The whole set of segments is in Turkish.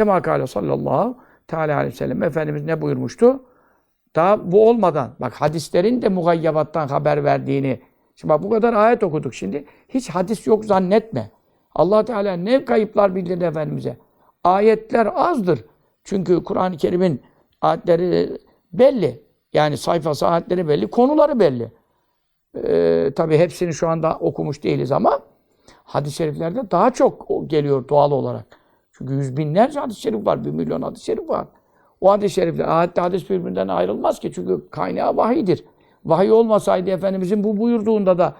Kema kâle sallallahu teala aleyhi ve sellem. Efendimiz ne buyurmuştu? Daha bu olmadan, bak hadislerin de mugayyabattan haber verdiğini, şimdi bak bu kadar ayet okuduk şimdi, hiç hadis yok zannetme. allah Teala ne kayıplar bildirdi Efendimiz'e. Ayetler azdır. Çünkü Kur'an-ı Kerim'in ayetleri belli. Yani sayfası, ayetleri belli, konuları belli. Ee, tabii hepsini şu anda okumuş değiliz ama hadis-i şeriflerde daha çok geliyor doğal olarak. Çünkü yüz binlerce hadis-i şerif var, bir milyon hadis-i şerif var. O hadis-i şerifler, ayette hadis birbirinden ayrılmaz ki çünkü kaynağı vahidir. Vahiy olmasaydı Efendimizin bu buyurduğunda da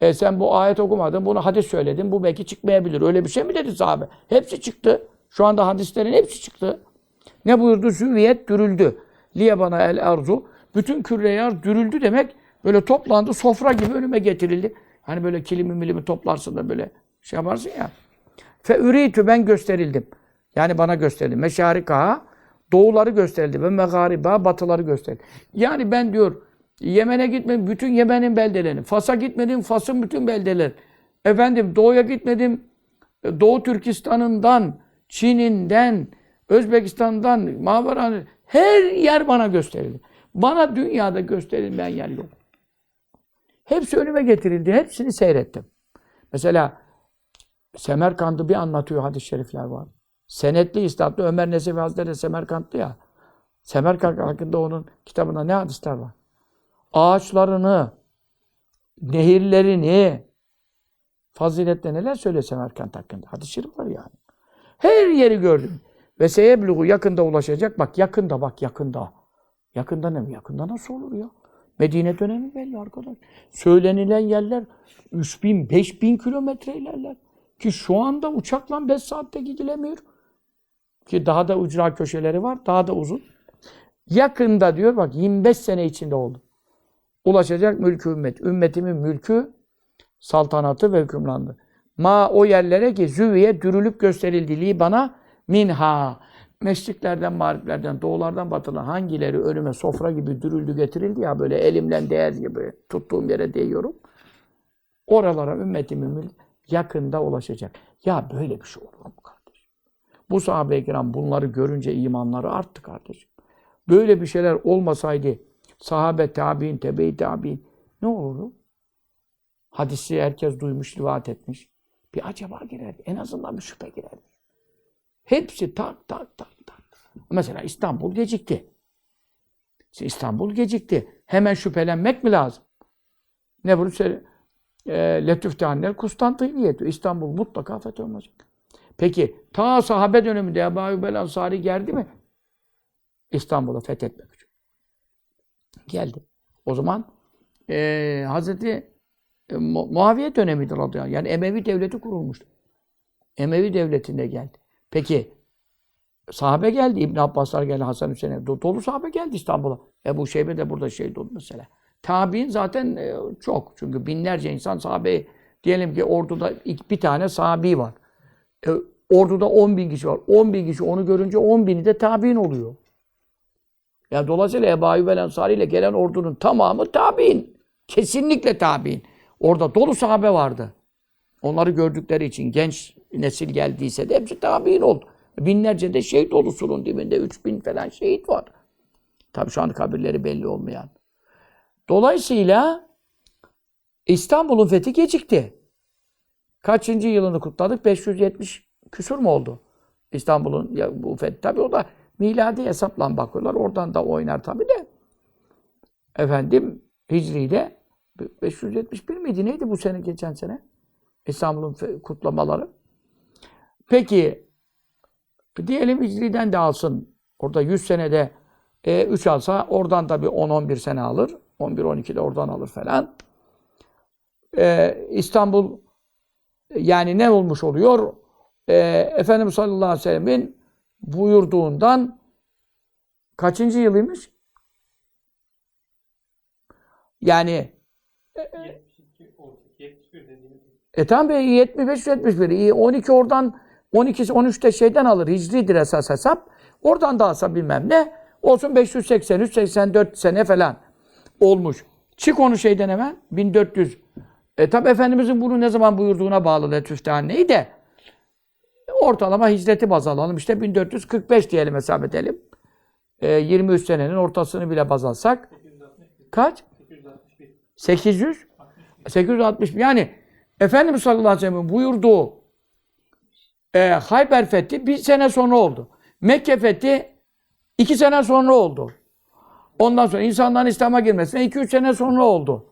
e, sen bu ayet okumadın, bunu hadis söyledin, bu belki çıkmayabilir. Öyle bir şey mi dedi sahabe? Hepsi çıktı. Şu anda hadislerin hepsi çıktı. Ne buyurdu? Züviyet dürüldü. Liye bana el arzu. Bütün küreyar dürüldü demek böyle toplandı, sofra gibi önüme getirildi. Hani böyle kilimi milimi toplarsın da böyle şey yaparsın ya. Fe üritü ben gösterildim. Yani bana gösterildi. Meşarikaha doğuları gösterildi ve megariba batıları gösterildi. Yani ben diyor Yemen'e gitmedim bütün Yemen'in beldelerini. Fas'a gitmedim Fas'ın bütün beldeleri. Efendim doğuya gitmedim Doğu Türkistan'ından, Çin'inden, Özbekistan'dan, Mağabaran her yer bana gösterildi. Bana dünyada gösterilmeyen yer yok. Hepsi önüme getirildi. Hepsini seyrettim. Mesela Semerkand'ı bir anlatıyor hadis-i şerifler var. Senetli istatlı Ömer Nesefi Hazretleri Semerkantlı ya. Semerkant hakkında onun kitabında ne hadisler var? Ağaçlarını, nehirlerini, fazilette neler söylüyor Semerkant hakkında? Hadis-i şerif var yani. Her yeri gördüm. Ve seyebluğu yakında ulaşacak. Bak yakında bak yakında. Yakında ne mi? Yakında nasıl olur ya? Medine dönemi belli arkadaş. Söylenilen yerler 3000, 5000 kilometre ilerler. Ki şu anda uçakla 5 saatte gidilemiyor. Ki daha da ucra köşeleri var. Daha da uzun. Yakında diyor bak 25 sene içinde oldu. Ulaşacak mülkü ümmet. Ümmetimin mülkü, saltanatı ve hükümrandı. Ma o yerlere ki züviye dürülüp gösterildi bana minha. Meşriklerden, mağriplerden, doğulardan, batılardan hangileri önüme sofra gibi dürüldü getirildi ya böyle elimle değer gibi tuttuğum yere değiyorum. Oralara ümmetimin mülk yakında ulaşacak. Ya böyle bir şey olur mu kardeşim? Bu sahabe-i kiram bunları görünce imanları arttı kardeşim. Böyle bir şeyler olmasaydı sahabe, tabi'in, tebe-i tabi'in ne olurdu? Hadisi herkes duymuş, rivayet etmiş. Bir acaba girerdi. En azından bir şüphe girerdi. Hepsi tak tak tak tak. Mesela İstanbul gecikti. İstanbul gecikti. Hemen şüphelenmek mi lazım? Ne söyle? E, Letüftehanler Konstantiniye diyor. İstanbul mutlaka fethedilmeyecek. Peki ta sahabe döneminde Ebu Ayyub Ansari geldi mi? İstanbul'u fethetmek için. Geldi. O zaman e, Hazreti e, Muaviye dönemidir anh. Yani Emevi devleti kurulmuştu. Emevi devletinde geldi. Peki sahabe geldi. İbn Abbaslar geldi. Hasan Hüseyin. Dolu sahabe geldi İstanbul'a. Ebu Şeybe de burada şehit oldu mesela. Tabi'in zaten e, çok. Çünkü binlerce insan sahabe diyelim ki orduda bir tane sahabi var. E, orduda 10 bin kişi var. 10 bin kişi onu görünce 10 bini de tabi'in oluyor. Ya dolayısıyla Ebu Ayyub el ile gelen ordunun tamamı tabi'in. Kesinlikle tabi'in. Orada dolu sahabe vardı. Onları gördükleri için genç nesil geldiyse de hepsi tabi'in oldu. Binlerce de şehit oldu surun dibinde. Üç bin falan şehit var. Tabi şu an kabirleri belli olmayan. Dolayısıyla İstanbul'un fethi gecikti. Kaçıncı yılını kutladık? 570 küsur mu oldu? İstanbul'un bu fethi. Tabi o da miladi hesapla bakıyorlar. Oradan da oynar tabi de. Efendim Hicri'de 571 miydi? Neydi bu sene geçen sene? İstanbul'un kutlamaları. Peki diyelim Hicri'den de alsın. Orada 100 senede e, 3 alsa oradan da bir 10-11 sene alır. 11-12 de oradan alır falan. E, İstanbul yani ne olmuş oluyor? E, Efendimiz sallallahu aleyhi ve sellemin buyurduğundan kaçıncı yılıymış? Yani e, e tamam be 75 71. İyi 12 oradan 12 13'te şeyden alır. Hicridir esas hesap. Oradan da alsa bilmem ne. Olsun 583 84 sene falan olmuş. Çık onu şeyden hemen 1400. E tabi Efendimizin bunu ne zaman buyurduğuna bağlı Letüftehan neydi de. Ortalama hicreti baz alalım. İşte 1445 diyelim hesap edelim. Ee, 23 senenin ortasını bile baz alsak. Kaç? 800? 860. Yani Efendimiz sallallahu aleyhi ve sellem buyurduğu e, Hayber fethi bir sene sonra oldu. Mekke fethi iki sene sonra oldu. Ondan sonra insanların İslam'a girmesine 2-3 sene sonra oldu.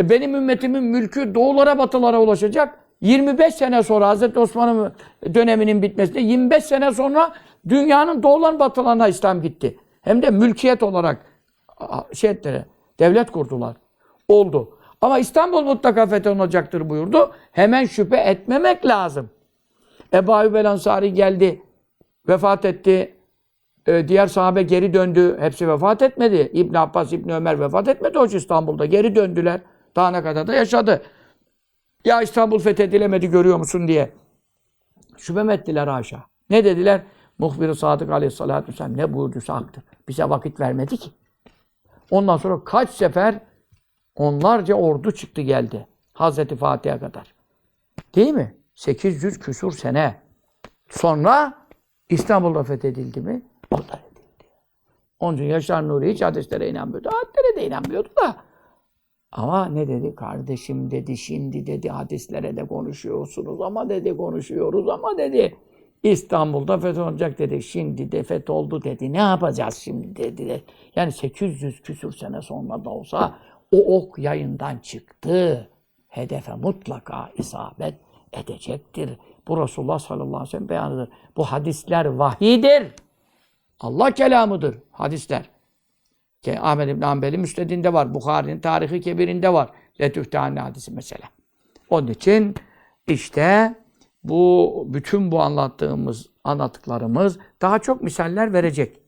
E, benim ümmetimin mülkü doğulara batılara ulaşacak. 25 sene sonra Hazreti Osman'ın döneminin bitmesine 25 sene sonra dünyanın doğulan batılarına İslam gitti. Hem de mülkiyet olarak şey ettiler, devlet kurdular. Oldu. Ama İstanbul mutlaka fethedilecektir buyurdu. Hemen şüphe etmemek lazım. Ebu Ayyub el Ansari geldi, vefat etti. Ee, diğer sahabe geri döndü. Hepsi vefat etmedi. İbn Abbas, İbn Ömer vefat etmedi hoca İstanbul'da. Geri döndüler. Daha ne kadar da yaşadı. Ya İstanbul fethedilemedi görüyor musun diye. Şüphem ettiler haşa. Ne dediler? Muhbir-i Sadık aleyhissalatü vesselam ne buyurduysa haktır. Bize vakit vermedi ki. Ondan sonra kaç sefer onlarca ordu çıktı geldi. Hazreti Fatih'e kadar. Değil mi? 800 küsur sene. Sonra İstanbul'da fethedildi mi? O da edildi. Onun için Yaşar Nuri hiç hadislere inanmıyordu. Hadislere de inanmıyordu da. Ama ne dedi? Kardeşim dedi, şimdi dedi hadislere de konuşuyorsunuz ama dedi konuşuyoruz ama dedi. İstanbul'da fetholacak dedi. Şimdi de fetholdu dedi. Ne yapacağız şimdi dedi. Yani 800 küsur sene sonra da olsa o ok yayından çıktı. Hedefe mutlaka isabet edecektir. Bu Resulullah sallallahu aleyhi ve sellem beyanıdır. Bu hadisler vahidir. Allah kelamıdır hadisler. Ki Ahmed İbn Hanbel'in müstedinde var. Bukhari'nin tarihi kebirinde var. Letüftehane hadisi mesela. Onun için işte bu bütün bu anlattığımız, anlattıklarımız daha çok misaller verecek.